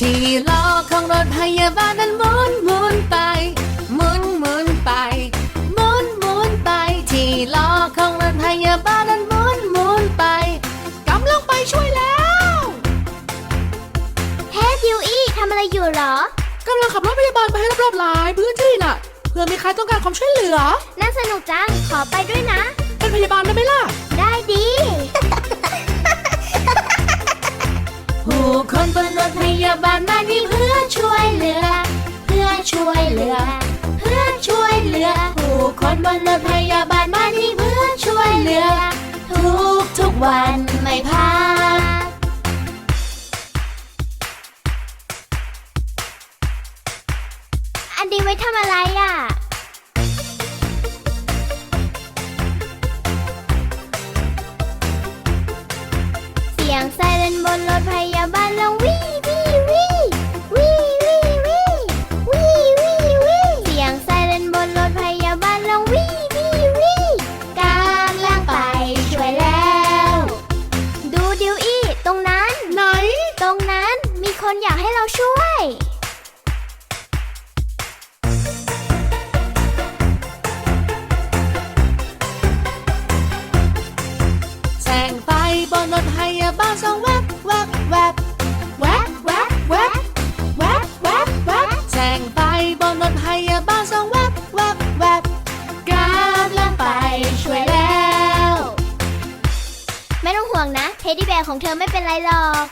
ที่ล้อของรถพยาบาลนั้นหมุนหมุนไปหมุนหมุนไปหมุนหมุนไป ที่ล้อของรถพยาบาลนั้นหมุนหมุนไปกำลังไปช่วยแล้วเฮ้บิวอี้ทำอะไรอยู่เหรอกำลังขับรถพยาบาลไปให้รอบๆหลายพื้นที่น่ะเพื่อมีใครต้องการความช่วยเหลือ น่าสนุกจัง ขอไปด้วยนะ เป็นพยาบาลได้ไหมล่ะ ได้ดี ยาบาลมานี่เพื่อช่วยเหลือ เพื่อช่วยเหลือ เพื่อช่วยเหลือ ผู้คนบนรถพยาบาลมานี่เพื่อช่วยเหลือ ทุกทุกวันไม่พัก ดดี้แบร์ของเธอไม่เป็นไรหรอก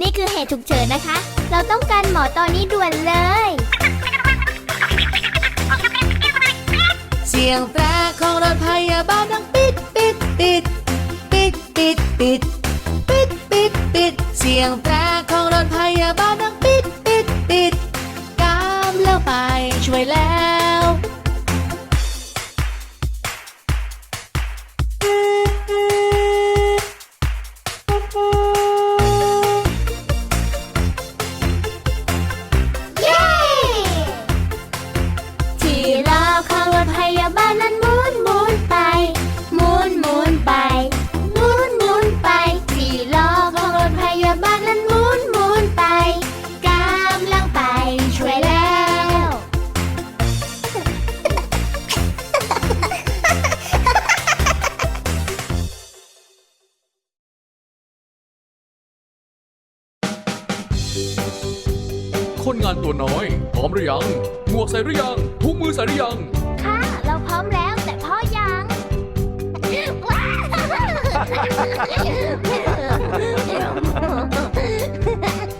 นี่คือเหตุฉุกเฉินนะคะ เราต้องการหมอตอนนี้ด่วนเลย เสียงแตรของรถพยาบาลดังปิดปิดปิดปิดปิดปิดปิดปิดปิดเสียงแตรของรถพยาบาลดังปิดปิดปิดกำลังไปช่วยแล้ว คนงานตัวน้อย พร้อมหรือยัง หมวกใส่หรือยัง ถุงมือใส่หรือยัง ค่ะ เราพร้อมแล้วแต่พ่อยัง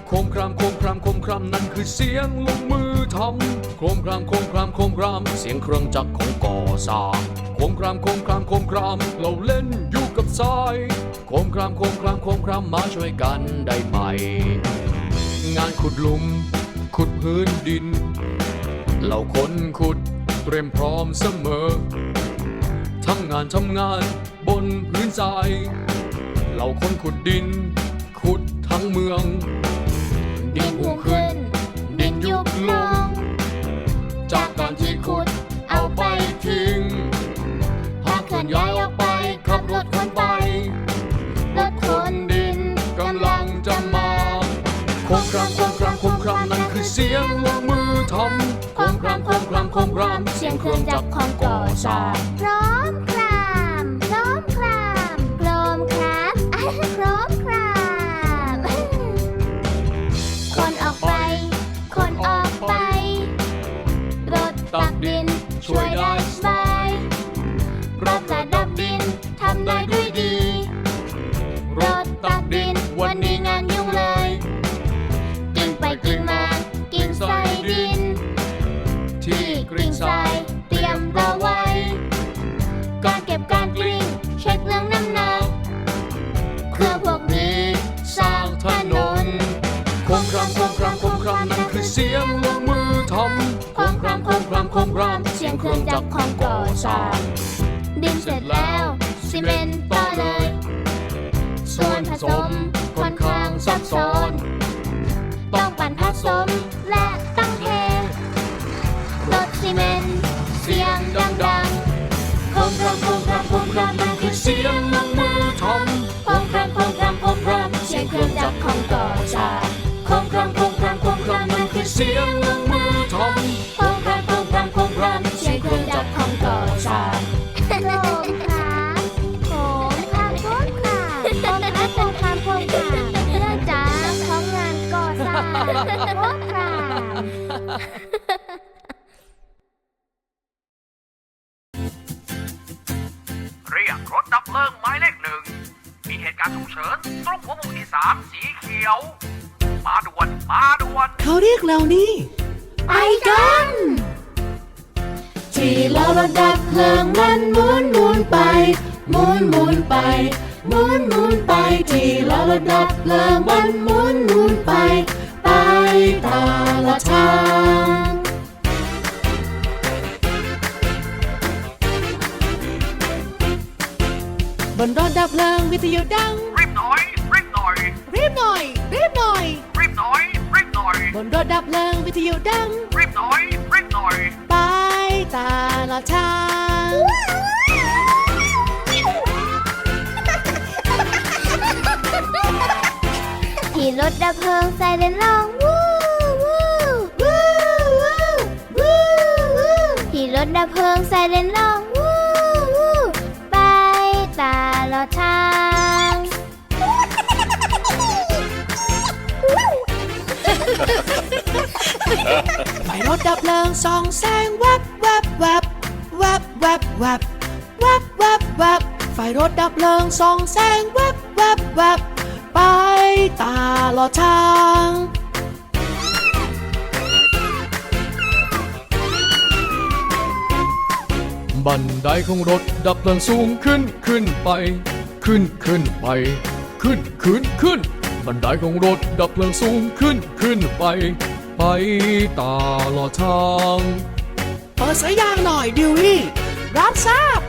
โคมครามโคมครามโคมครามนั่นคือเสียงลงมือทำโคมครามโคมครามโคมคราม เสียงเครื่องจักรของก่อสร้างโคมครามโคมครามโคมคราม เราเล่นอยู่กับทรายโคมครามโคมครามโคมครามมาช่วยกันได้ไหม งานขุดหลุม ขุดพื้นดินเราคนขุดเตรียมพร้อมเสมอทำงานทำงานบนพื้นทรายเราคนขุดดิน ขุดทั้งเมือง ดินพุ่งขึ้น ดินยุบลง ลงมือทำโคมครามโคมครามโคมครามเสียงเครื่องจักรของก่อสร้าง เครื่องจักรของก่อสร้าง ดินเสร็จแล้วซีเมนต์ต่อเลย ส่วนผสมค่อนข้างซับซ้อน ต้องปั่นผสมและต้องเทรถซีเมนต์เสียงดังๆคงครามคงครามคงครามมันคือเสียงลงมือทำคงครมคงครามคงามเสียงเครื่องจักรของก่อสร้างคงครมคงครามคงครามมันคือเสียง ขียว มาด่วน มาด่วน เขาเรียกเรานี่ ไปกัน ที่ล้อรถดับเพลิงมันหมุนหมุนไปหมุนหมุนไปหมุนหมุนไป ที่ล้อรถดับเพลิงมันหมุนหมุนไป ไปตาละทางบนรถดับเพลิงวิทยุดัง หน่อย รีบหน่อย รีบหน่อยรีบหน่อยบนรถดับเพลิงวิทยุดัง รีบหน่อยรีบหน่อยไปตาละทางขี่รถดับเพลิงใส่เลนร้องวู้วู้วู้วู้วู้วู้ขี่รถดับเพลิงใส่เลนร้องวู้วู้ไปตาลอดทาง ไฟรถดับเพลิงส่องแสงแวบแวบแวบแวบแวบแวบแวบแวบแวบไฟรถดับเพลิงส่องแสงแวบแวบแวบไปตาลอดทางบันไดของรถดับเพลิงสูงขึ้นขึ้นไป ขึ้นขึ้นไป ขึ้นขึ้นขึ้น บันไดของรถดับเพลิงสูงขึ้นขึ้นไป ไปตาลอดทางเปิดสายยางหน่อยดิวี่รับทราบ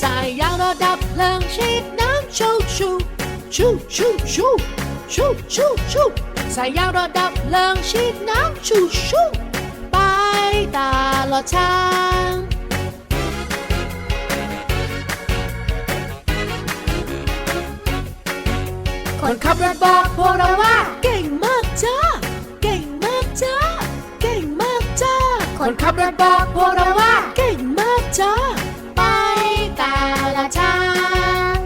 สายยางรถดับเพลิงฉีดน้ำชูชูชูชูชูชูชูชูสายยางรถดับเพลิงฉีดน้ำชูชูไปตาลอดทาง คนขับรถบอกพวกเราว่า เก่งมากจ้า เก่งมากจ้า เก่งมากจ้า คนขับรถบอกพวกเราว่า เก่งมากจ้า ไปตาละทาง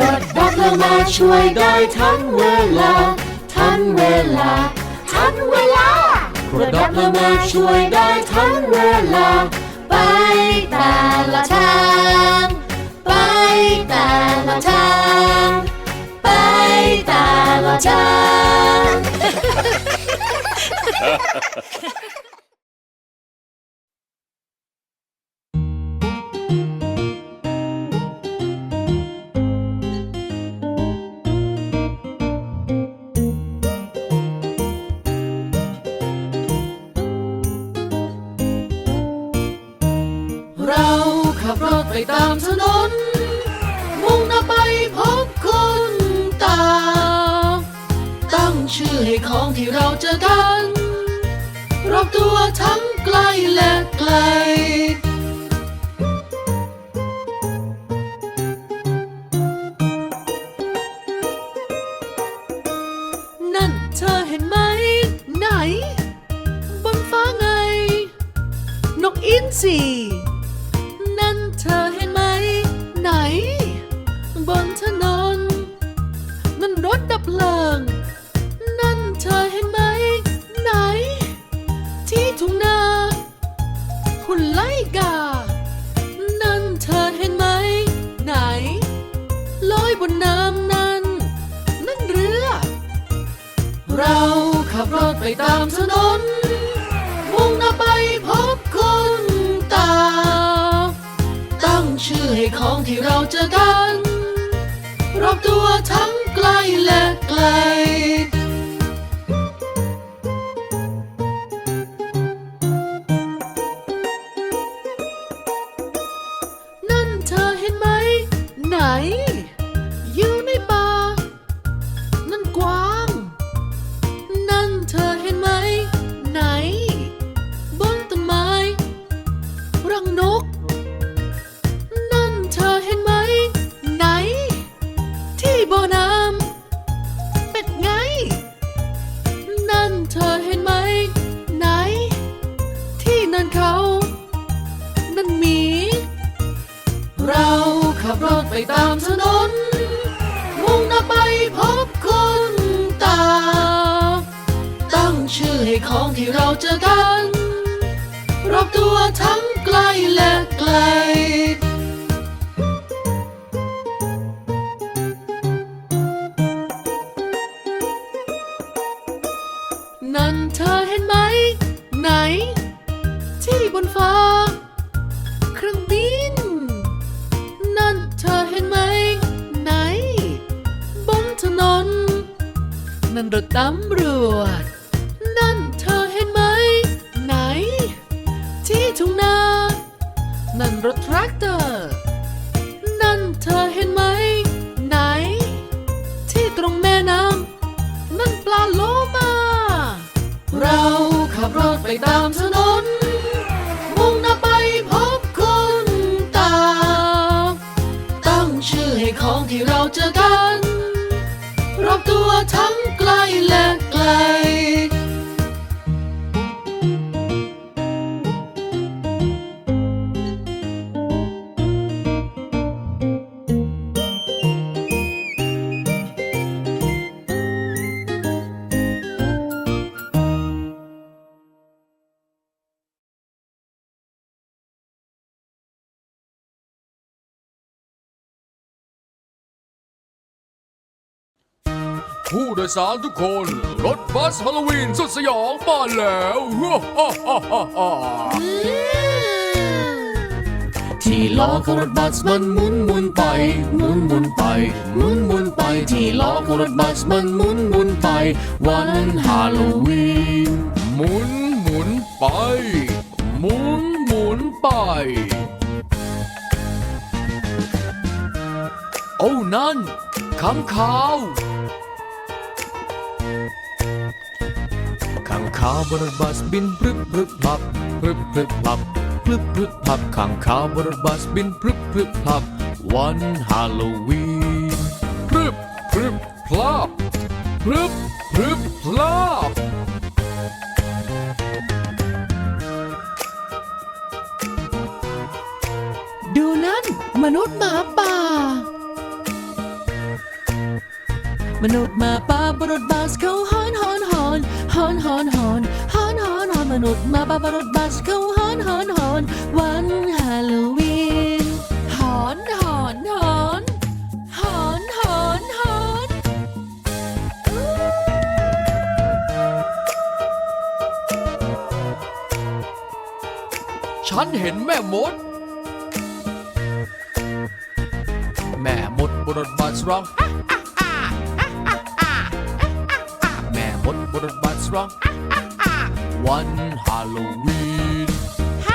รถดับเพลิงมาช่วยได้ทั้งเวลา ทั้งเวลา ทั้งเวลารถดับเพลิงมาช่วยได้ทั้งเวลา ไปตาละทาง ไปตาละทาง ไปตาละทาง ตามถนน มุ่งหน้าไปพบคุณตา ตั้งชื่อให้ของที่เราเจอกันรอบตัวทั้งไกล้และไกลนั่นเธอเห็นไหม ไหน บนฟ้าไง นกอินทรี ตามถนน มุ่งหน้าไปพบคนตา ตั้งชื่อให้ของที่เราเจอกัน รอบตัวทั้งไกลและไกล ไหน ที่บนฟ้า เครื่องบิน นั่นเธอเห็นไหม ไหน บนถนน นั่นรถตำรวจ ไปตามถนน มุ่งหน้าไปพบคนตา ตั้งชื่อให้ของที่เราเจอกัน รอบตัวทั้งไกลและไกล ผู้โดยสารทุกคน รถบัสฮาโลวีนสุดสยองมาแล้วที่ล้อของรถบัสมันหมุนหมุนไปหมุนหมุนไปหมุนหมุนไปที่ล้อของรถบัสมันหมุนหมุนไป วันฮาโลวีนหมุนหมุนไปหมุนหมุนไป โอ้นั่นข้างขาว ข้างขาวบนรถบัสบินพรึบพรึบพลับพรึบพรึบพลับพรึบพรึบพลับข้างขาวบนรถบัสบินพรึบพรึบพลับ วันฮาโลวีนพรึบพรึบพลับพรึบพรึบพลับดูนั่น มนุษย์หมา มนุษย์มาป่าบนรถบัสเขาฮอนฮอนฮอนฮอนฮอนฮอนฮอนฮอนฮอนมนุษย์มาป่าบนรถบัสเขาฮอนฮอนฮอนวันฮาโลวีนฮอนฮอนฮอนฮอนฮอนฮอนฉันเห็นแม่มด แม่มดบนรถบัสร้อง บนรถบัสร้องวันฮาโลวีนพ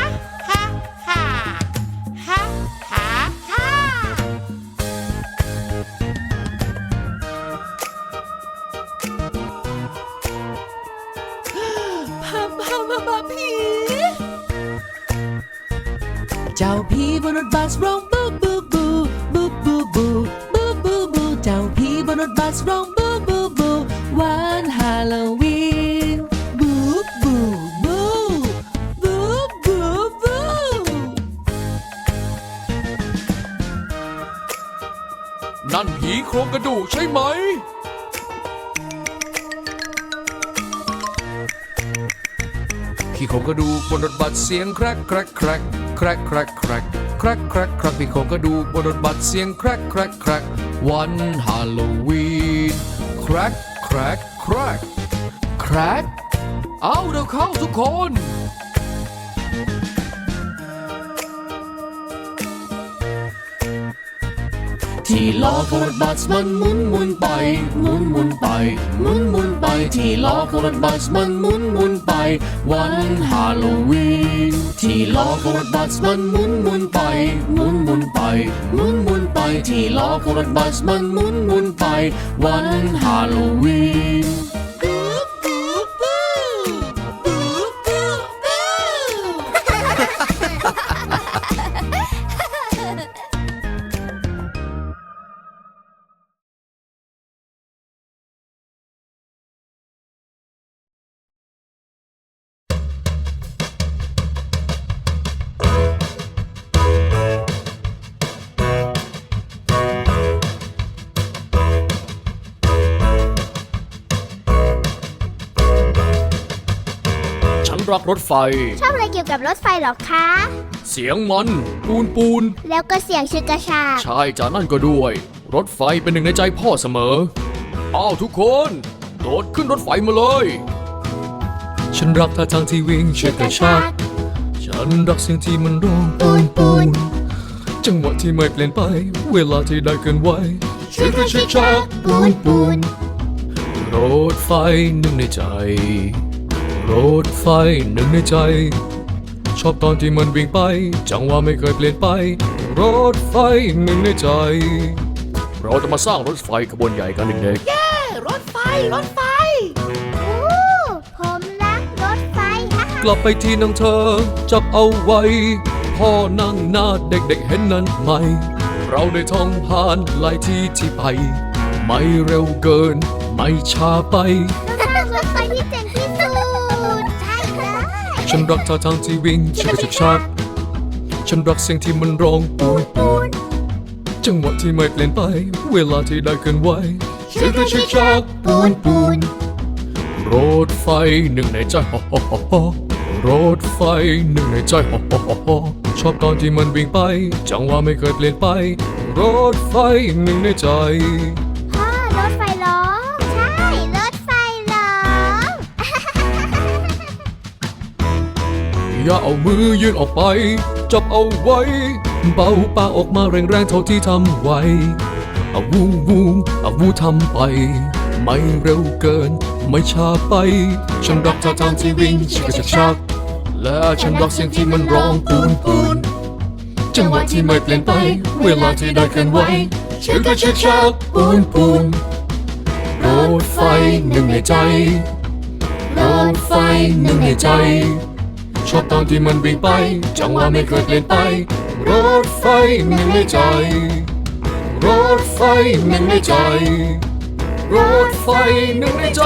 าพามาบาผีเจ้าผีบนรถบัสร้องบูบูบูบูบูบูบูบูบูเจ้าผีบนรถบัสร้อง ครงกระดูกใช่ไหมพี่โครงกระดูกบนรถบัสเสียงแครกแครกแครกแครกแครกแครกแครกแครกแครกพี่โครงกระดูกบนรถบัสเสียงแครกแครกแครกวันฮาโลวีนแครกแครกแครกแครกเอาเร็วเข้าทุกคน ที่ล้อของรถบัสมันหมุนหมุนไปหมุนหมุนไปหมุนหมุนไปที่ล้อของรถบัสมันหมุนหมุนไป วันฮาโลวีนที่ล้อของรถบัสมันหมุนหมุนไปหมุนหมุนไปหมุนหมุนไปที่ล้อของรถบัสมันหมุนหมุนไป วันฮาโลวีน รักรถไฟ ชอบอะไรเกี่ยวกับรถไฟเหรอคะ เสียงมัน ปูนปูน แล้วก็เสียงชึกกระชากใช่จ้านั่นก็ด้วย รถไฟเป็นหนึ่งในใจพ่อเสมอ อ้าวทุกคน โดดขึ้นรถไฟมาเลย ฉันรักท่าทางที่วิ่งเชือกกระชาก ฉันรักเสียงที่มันร้องปูนปูน จังหวะที่ไม่เปลี่ยนไป เวลาที่ได้เกินไว้เชือกกระชากปูนปูน รถไฟหนึ่งในใจ รถไฟหนึ่งในใจ ชอบตอนที่มันวิ่งไป จังหวะไม่เคยเปลี่ยนไป รถไฟหนึ่งในใจ เราจะมาสร้างรถไฟขบวนใหญ่กันเด็กรถไฟ รถไฟอู้ผมรักรถไฟฮ่าๆกลับไปที่นั่งเธอ จับเอาไว้ พ่อนั่งหน้าเด็กๆเห็นนั้นไหม เราได้ท่องผ่านหลายที่ที่ไป ไม่เร็วเกิน ไม่ช้าไปสร้างรถไฟที่เจ๋งที่สุดใช่เลย ฉันรักท่าทางที่วิ่งชือกกระชากฉันรักเสียงที่มันร้องปูนปูนจังหวะที่ไม่เปลี่ยนไป เวลาที่ได้เคลื่อนไหวเชือกกระชากปูนปูนรถไฟหนึ่งในใจฮอฮอฮอฮอรถไฟหนึ่งในใจฮอฮอฮอฮอชอบตอนที่มันวิ่งไป จังหวะไม่เคยเปลี่ยนไป รถไฟหนึ่งในใจพ่อรถไฟ อย่าเอามือยื่นออกไป จับเอาไว้เบาปากออกมาแรงๆเท่าที่ทำไหวอาวูวูอาวูทำไป ไม่เร็วเกิน ไม่ช้าไปฉันรักท่าทางที่วิ่งชักชักชัก และฉันรักเสียงที่มันร้องปูนปูนจังหวะที่ไม่เปลี่ยนไป เวลาที่ได้เคลื่อนไหวชักกระชักชักปูนปูนรถไฟหนึ่งในใจรถไฟหนึ่งในใจ ชอบตอนที่มันวิ่งไป จังหวะไม่เคยเปลี่ยนไป รถไฟหนึ่งในใจ รถไฟหนึ่งในใจ รถไฟหนึ่งในใจ